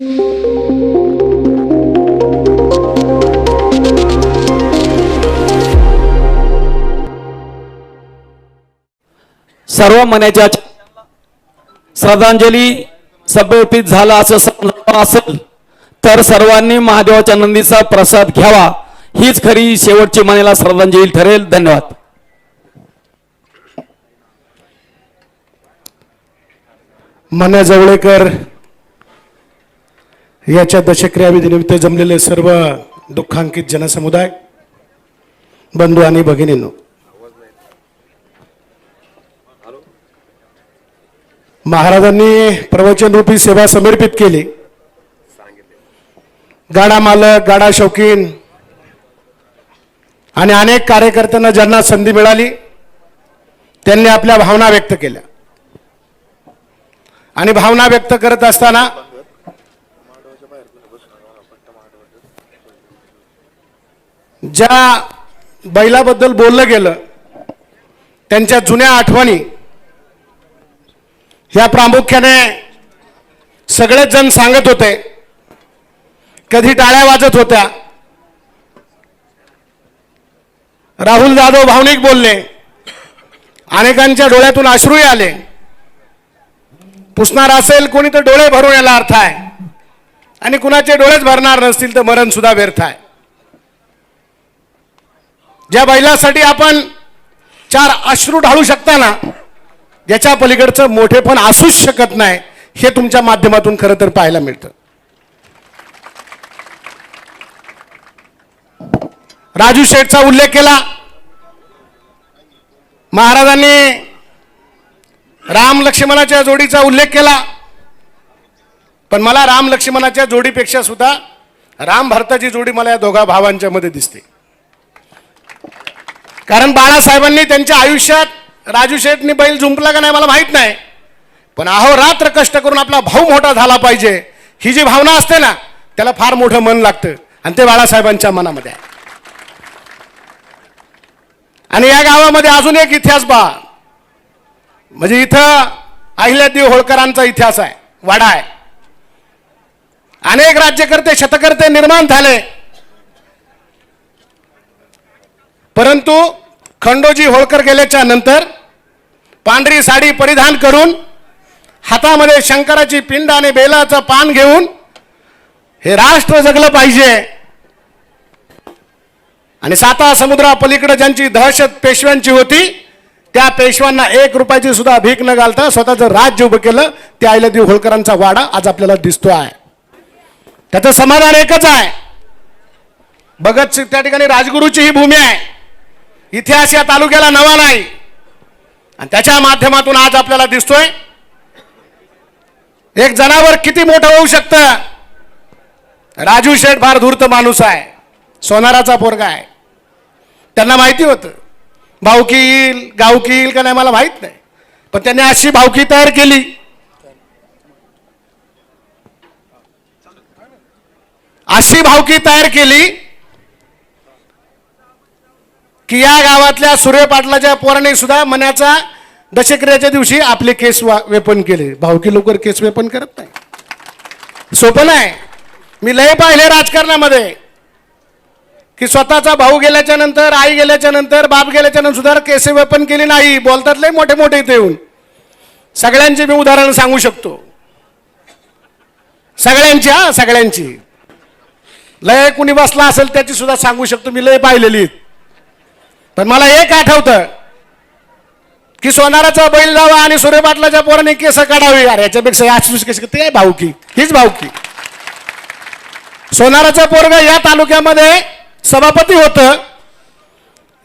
सर्व मनाच्या श्रद्धांजली सभेपीत झाला असं असेल तर सर्वांनी महादेवाच्या नंदीचा प्रसाद घ्यावा. हीच खरी शेवटची मनाला श्रद्धांजली ठरेल. धन्यवाद. मन्या जवळेकर याच्या दशक्रियाविधीनिमित्त जमलेले सर्व दुःखांकित जनसमुदाय बंधू आणि भगिनींनो. महाराजांनी प्रवचन रूपी सेवा समर्पित केली. गाडा मालक गाडा शौकीन आणि अनेक कार्यकर्त्यांना ज्यांना संधी मिळाली त्यांनी आपल्या भावना व्यक्त केल्या. आणि भावना व्यक्त करत असताना ज्या बैलाबद्दल बोललं गेलं त्यांच्या जुन्या आठवणी ह्या प्रामुख्याने सगळेच जण सांगत होते. कधी टाळ्या वाजत होत्या. राहुल जाधव भावनिक बोलले. अनेकांच्या डोळ्यातून अश्रूही आले. पुसणार असेल कोणी तर डोळे भरून याला अर्थ आहे. आणि कुणाचे डोळेच भरणार नसतील तर मरण सुद्धा व्यर्थ आहे. ज्या बैलासाठी आपण चार अश्रू ढाळू शकता ना याच्या पलीकडचं मोठेपण असूच शकत नाही हे तुमच्या माध्यमातून खरं तर पाहायला मिळतं. राजू शेठचा उल्लेख केला. महाराजांनी राम लक्ष्मणाच्या जोडीचा उल्लेख केला. पण मला राम लक्ष्मणाच्या जोडीपेक्षा सुद्धा राम भारताची जोडी मला या दोघा भावांच्या मध्ये दिसते. कारण बाळासाहेबांनी त्यांच्या आयुष्यात राजू शेठनी बैल झुंपला का नाही मला माहीत नाही. पण अहो रात्र कष्ट करून आपला भाऊ मोठा झाला पाहिजे. ही जी भावना असते ना त्याला फार मोठं मन लागतं. आणि ते बाळासाहेबांच्या मनामध्ये आहे. आणि या गावामध्ये अजून एक इतिहास पहा. म्हणजे इथं अहिल्यादेव होळकरांचा इतिहास आहे. वाडा आहे. अनेक राज्यकर्ते शतकर्ते निर्माण झाले. परंतु खंडोजी होळकर गेल्याच्यानंतर पांढरी साडी परिधान करून हातामध्ये शंकराची पिंड आणि बेलाचं पान घेऊन हे राष्ट्र जगलं पाहिजे. आणि साता समुद्रापलीकडे ज्यांची दहशत पेशव्यांची होती त्या पेशव्यांना एक रुपयाची सुद्धा भीक न घालता स्वतःचं राज्य उभं केलं. ते अहिल्यादेव होळकरांचा वाडा आज आपल्याला दिसतो आहे त्याचं समाधान एकच आहे. भगतसिंग त्या ठिकाणी राजगुरूची ही भूमी आहे. इतिहास या तालुक्याला नवा नाही. आणि त्याच्या माध्यमातून आज आपल्याला दिसतोय. एक जनावर किती मोठं होऊ शकतं? राजू शेठ फार धूर्त माणूस आहे. सोनाराचा पोरगा आहे. त्यांना माहिती होतं. भाऊकी येईल गावकी येईल का नाही मला माहीत नाही. पण त्यांनी अशी भावकी तयार केली. अशी भावकी तयार केली की या गावातल्या सूर्य पाटलाच्या पोराने सुद्धा मनाचा दशक्रियाच्या दिवशी आपले केस वा- वेपन केले. भावकी लवकर केस वेपन करत नाही. सोपं नाही. मी लय पाहिले राजकारणामध्ये. की स्वतःचा भाऊ गेल्याच्यानंतर आई गेल्याच्यानंतर बाप गेल्याच्यानंतर सुद्धा केस वेपन केली नाही. बोलतात लय मोठे मोठे इथे येऊन. सगळ्यांची मी उदाहरण सांगू शकतो. सगळ्यांची हा सगळ्यांची. लय कुणी बसला असेल त्याची सुद्धा सांगू शकतो. मी लय पाहिलेली पण मला एक आठवतं की सोनाराचा बैल जावा आणि सूर्यपाटलाच्या पोराने केस काढावी. अरे याच्यापेक्षा याच केस ते भाऊकी हीच भाऊकी सोनाराचा पोरग या तालुक्यामध्ये सभापती होतं.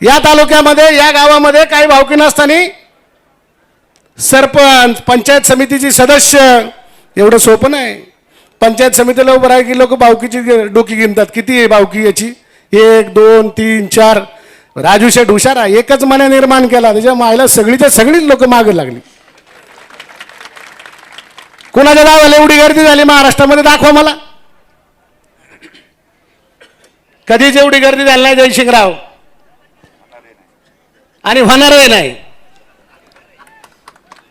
या तालुक्यामध्ये या गावामध्ये काही भावकी नसताना सरपंच पंचायत समितीची सदस्य एवढं सोपं नाही. पंचायत समितीला उभं राहा की लोक भावकीची डोकी गिनतात किती आहे भावकी याची? एक दोन तीन चार. राजू शेठ हुशार आहे. एकच मने निर्माण केला. त्याच्या मायला सगळीच्या सगळीच लोक मागे लागली. कुणाच्या गावाला एवढी गर्दी झाली महाराष्ट्रामध्ये? दाखवा मला. कधीच एवढी गर्दी झाली नाही जयशिंगराव आणि होणारही नाही.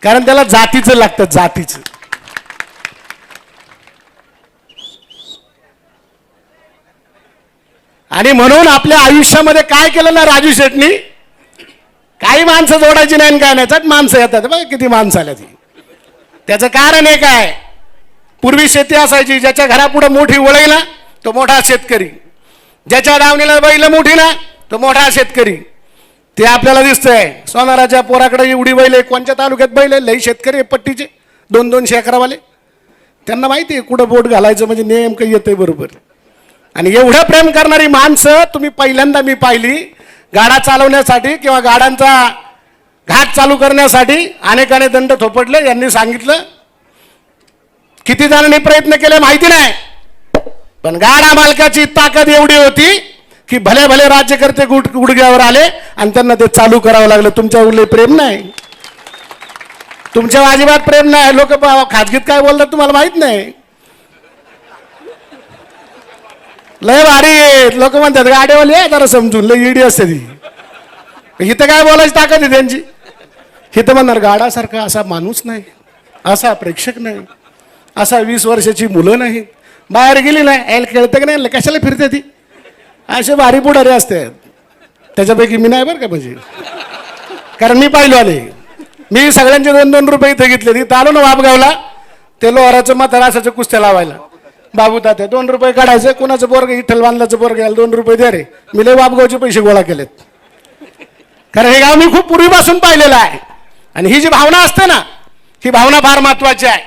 कारण त्याला जातीचं लागतं जातीचं. आणि म्हणून आपल्या आयुष्यामध्ये काय केलं ना राजू शेटनी? काही माणसं जोडायची नाही आणि काय नाही. चट माणसं येतात. बघा किती माणसं आल्या ती. त्याचं कारण एक आहे. पूर्वी शेती असायची. ज्याच्या घरापुढं मोठी वळई ना तो मोठा शेतकरी. ज्याच्या दावणीला बैल मोठी ना तो मोठा शेतकरी. ते आपल्याला दिसतंय. सोनाराच्या पोराकडे एवढी बैल आहे. कोणत्या तालुक्यात बैल आहे? लई शेतकरी आहे पट्टीचे. दोन दोनशे अकरावाले त्यांना माहिती आहे कुठं बोट घालायचं म्हणजे नेमकं येतंय बरोबर. आणि एवढं प्रेम करणारी माणसं तुम्ही पहिल्यांदा मी पाहिली. गाडा चालवण्यासाठी किंवा गाड्यांचा घाट चालू करण्यासाठी अनेकाने दंड थोपटले यांनी सांगितलं. किती जणांनी प्रयत्न केले माहिती नाही. पण गाडा मालकाची ताकद एवढी होती की भले भले राज्यकर्ते गुड गुडघ्यावर आले आणि त्यांना ते चालू करावं लागलं. तुमच्या उरले प्रेम नाही. तुमच्या अजिबात प्रेम नाही. लोक खाजगीत काय बोलतात तुम्हाला माहीत नाही. लय भारी लोक म्हणतात गाडीवाले जरा समजून लय इडी असते ती. इथं काय बोलायची ताकद आहे त्यांची? इथं म्हणणार गाडासारखा असा माणूस नाही असा प्रेक्षक नाही असा वीस वर्षाची मुलं नाही बाहेर गेली नाही. यायला खेळतं की नाही? कशाला फिरते ती? असे भारी पुढारे असते. त्याच्यापैकी मी नाही बरं का म्हणजे. कारण मी पाहिलो आले. मी सगळ्यांचे दोन दोन रुपये इथे घेतले. तिथं आलो ना वापगावला ते लोहाराचं म्हातारा असायचं कुस्त्या लावायला. बाबू तात्या दोन रुपये काढायचे कुणाचं बोरग इठ्ठल बांधलाचं बोर घ्यायला दोन रुपये द्या रे. मी लय बाबगावचे पैसे गोळा केलेत. कारण हे गाव मी खूप पूर्वीपासून पाहिलेलं आहे. आणि ही जी भावना असते ना ही भावना फार महत्वाची आहे.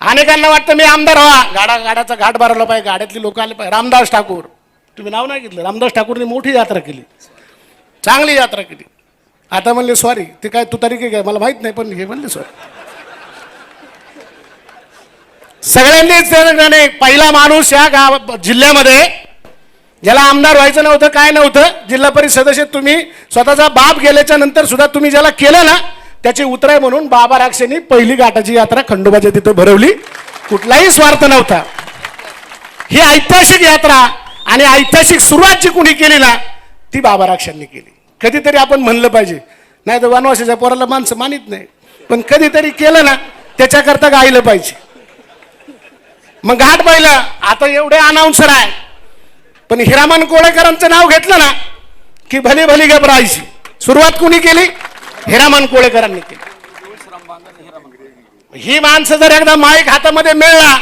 अनेकांना वाटतं मी आमदार व्हा. गाडा गाड्याचा घाट भरवला पाहिजे गाड्यातली लोक आले पाहिजे. रामदास ठाकूर. तुम्ही नाव नाही घेतलं. रामदास ठाकूरने मोठी यात्रा केली. चांगली यात्रा केली. आता म्हणले सॉरी ते काय तू तारीख काय? मला माहीत नाही पण हे म्हणले सॉरी सगळ्यांनीच त्याने पहिला माणूस या गाव जिल्ह्यामध्ये ज्याला आमदार व्हायचं नव्हतं काय नव्हतं जिल्हा परिषद सदस्य तुम्ही स्वतःचा बाप गेल्याच्यानंतर सुद्धा तुम्ही ज्याला केलं ना त्याची उतराय म्हणून बाबा राक्षेनी पहिली घाटाची यात्रा खंडोबाच्या तिथं भरवली. कुठलाही स्वार्थ नव्हता. ही ऐतिहासिक यात्रा आणि ऐतिहासिक सुरुवात जी कुणी केली ना ती बाबा राक्षांनी केली. कधीतरी आपण म्हणलं पाहिजे. नाही तर वनवासाच्या पोराला माणसं मानित नाही. पण कधीतरी केलं ना त्याच्याकरता गायलं पाहिजे. मग घाट पाहिलं आता एवढे अनाऊन्सर आहे पण हिरामन कोळेकरांचं नाव घेतलं ना की भली भली घबरायची. सुरुवात कुणी केली? हिरामन कोळेकरांनी केली. ही माणसं जर एकदा माईक हातामध्ये मिळला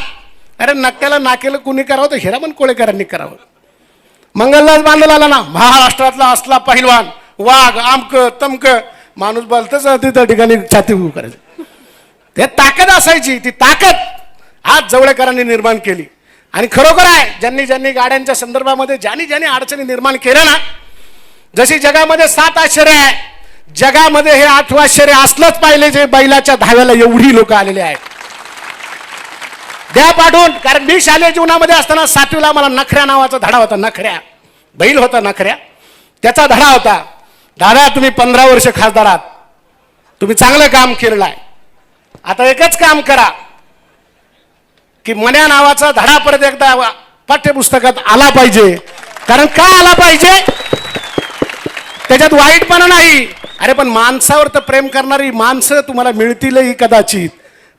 अरे नक्क्याला नाकेलं कुणी करावं तर हिरामन कोळेकरांनी करावं. मंगलदास बांधला आला ना महाराष्ट्रातला असला पहिलवान वाघ आमक तमक माणूस बलतच तिथं ठिकाणी छाती उभी करायचं. ते ताकद असायची ती ताकद. हात जवळेकरांनी निर्माण केली. आणि खरोखर आहे ज्यांनी ज्यांनी गाड्यांच्या संदर्भामध्ये ज्यांनी ज्यांनी अडचणी निर्माण केल्या ना जशी जगामध्ये सात आश्चर्य आहे जगामध्ये हे आठवं आश्चर्य असलंच पाहिले जे बैलाच्या धाव्याला एवढी लोक आलेले आहेत. द्या पाठवून कारण मी शालेय जीवनामध्ये असताना सातवीला मला नखऱ्या नावाचा धडा होता नखऱ्या. बैल होता नखऱ्या. त्याचा धडा होता दादा तुम्ही पंधरा वर्ष खासदार आहात. तुम्ही चांगलं काम केलेलं आहे. आता एकच काम करा. की मन्या नावाचा धडा परत एकदा पाठ्यपुस्तकात आला पाहिजे. कारण का आला पाहिजे? त्याच्यात वाईटपणा नाही. अरे पण माणसावर तर प्रेम करणारी माणसं तुम्हाला मिळतीलही कदाचित.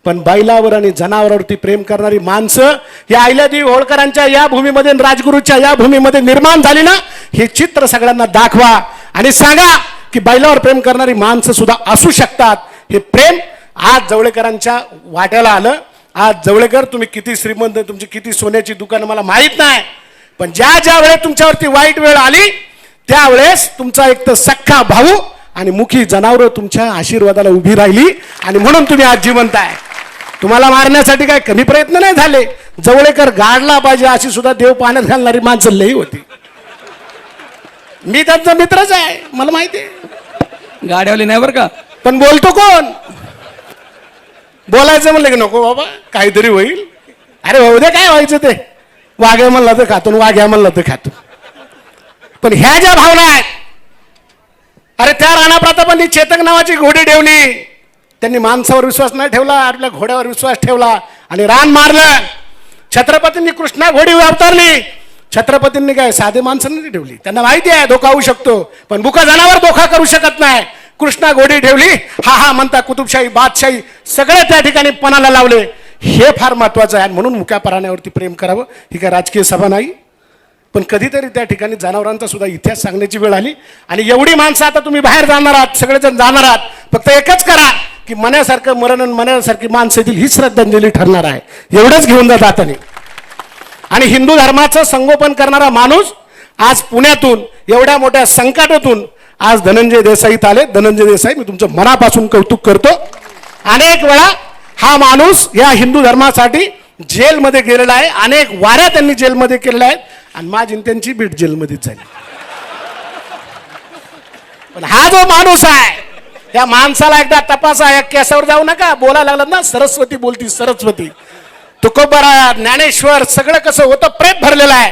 पण बैलावर आणि जनावरावरती प्रेम करणारी माणसं या आयल्यादेवी होळकरांच्या या भूमीमध्ये राजगुरूच्या या भूमीमध्ये निर्माण झाली ना हे चित्र सगळ्यांना दाखवा. आणि सांगा की बैलावर प्रेम करणारी माणसं सुद्धा असू शकतात. हे प्रेम आज जवळेकरांच्या वाट्याला आलं. आज जवळेकर तुम्ही किती श्रीमंत तुमची किती सोन्याची दुकानं मला माहीत नाही. पण ज्या ज्या वेळेस तुमच्यावरती वाईट वेळ आली त्यावेळेस तुमचा एक तर सख्खा भाऊ आणि मुखी जनावरं तुमच्या आशीर्वादाला उभी राहिली आणि म्हणून तुम्ही आज जिवंत आहे. तुम्हाला मारण्यासाठी काय कमी प्रयत्न नाही झाले? जवळेकर गाडला पाहिजे अशी सुद्धा देव पाण्यात घालणारी माणसं लई होती. मी त्यांचा मित्रच आहे मला माहिती आहे. गाड्यावाली नाही बरं का? पण बोलतो कोण? बोलायचं म्हणलं की नको बाबा काहीतरी होईल. अरे भाऊ दे काय व्हायचं ते? वाघ्या म्हणला तर खातो वाघ्या म्हणलं तर खातो. पण ह्या ज्या भावना आहेत अरे त्या राणा प्रतापांनी चेतक नावाची घोडी ठेवली. त्यांनी माणसावर विश्वास नाही ठेवला आपल्या घोड्यावर विश्वास ठेवला आणि रान मारलं. छत्रपतींनी कृष्णा घोडी अवतारली छत्रपतींनी काय साधे माणसं नाही ठेवली. त्यांना माहिती आहे धोका होऊ शकतो पण बुका जनावर धोका करू शकत नाही. कृष्णा घोडी ठेवली. हा हा म्हणता कुतुबशाही बादशाही सगळे त्या ठिकाणी पणाला लावले. हे फार महत्वाचं आहे म्हणून मुक्या पराण्यावरती प्रेम करावं. ही काय राजकीय सभा नाही. पण कधीतरी त्या ठिकाणी जनावरांचा सुद्धा इतिहास सांगण्याची वेळ आली. आणि एवढी माणसं आता तुम्ही बाहेर जाणार आहात सगळेजण जाणार आहात. फक्त एकच करा की मनासारखं मरण आणि मनासारखी माणसं येतील ही श्रद्धांजली ठरणार आहे. एवढंच घेऊन जात आता आणि हिंदू धर्माचं संगोपन करणारा माणूस आज पुण्यातून एवढ्या मोठ्या संकटातून आज धनंजय देसाई आले. धनंजय देसाई मी तुमचं मनापासून कौतुक करतो. अनेक वेळा हा माणूस या हिंदू धर्मासाठी जेलमध्ये गेलेला आहे. अनेक वाऱ्या त्यांनी जेलमध्ये केलेल्या आहेत. आणि माझी त्यांची बीट जेलमध्येच झाली. पण हा जो माणूस आहे त्या माणसाला एकदा तपासा या केसावर जाऊ नका. बोलायला लागलात ना सरस्वती बोलती सरस्वती. तुकोबरा ज्ञानेश्वर सगळं कसं होतं प्रेम भरलेलं आहे.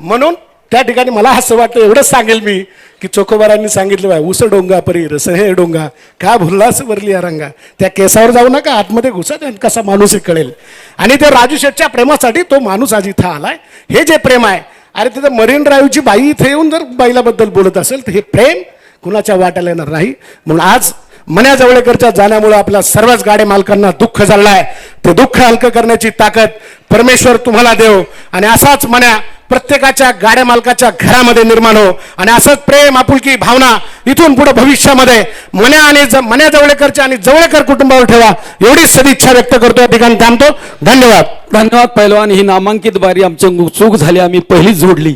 म्हणून त्या ठिकाणी मला असं वाटतं एवढंच सांगेल मी की चोखोबारांनी सांगितलं बाय उस डोंगा परी रस हे डोंगा का भुल्लास वरली या रंगा त्या केसावर जाऊ नका आतमध्ये घुसा आणि कसा माणूस हे कळेल. आणि त्या राजू शेठच्या प्रेमासाठी तो माणूस आज इथं आलाय. हे जे प्रेम आहे अरे तिथं मरीन ड्राईव्हची बाई इथे येऊन जर बाईलाबद्दल बोलत असेल तर हे प्रेम कुणाच्या वाट्याला येणार नाही. म्हणून आज मन्या जवळेकरच्या जाण्यामुळे आपल्या सर्वच गाडे मालकांना दुःख झालं आहे ते दुःख हलकं करण्याची ताकद परमेश्वर तुम्हाला देव. आणि असाच मन्या प्रत्येकाच्या गाड्या मालकाच्या घरामध्ये निर्माण हो. आणि असंच प्रेम आपुलकी भावना इथून पुढे भविष्यामध्ये मन्या आणि मन्या जवळेकरच्या आणि जवळेकर कुटुंबावर ठेवा. एवढी सदिच्छा व्यक्त करतो या ठिकाणी थांबतो. धन्यवाद. धन्यवाद पैलवान ही नामांकित बारी आमची चूक झाली आम्ही पहिलीच जोडली.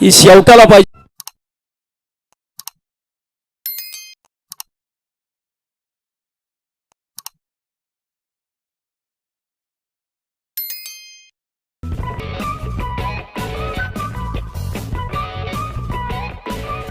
ही शेवटाला पाहिजे.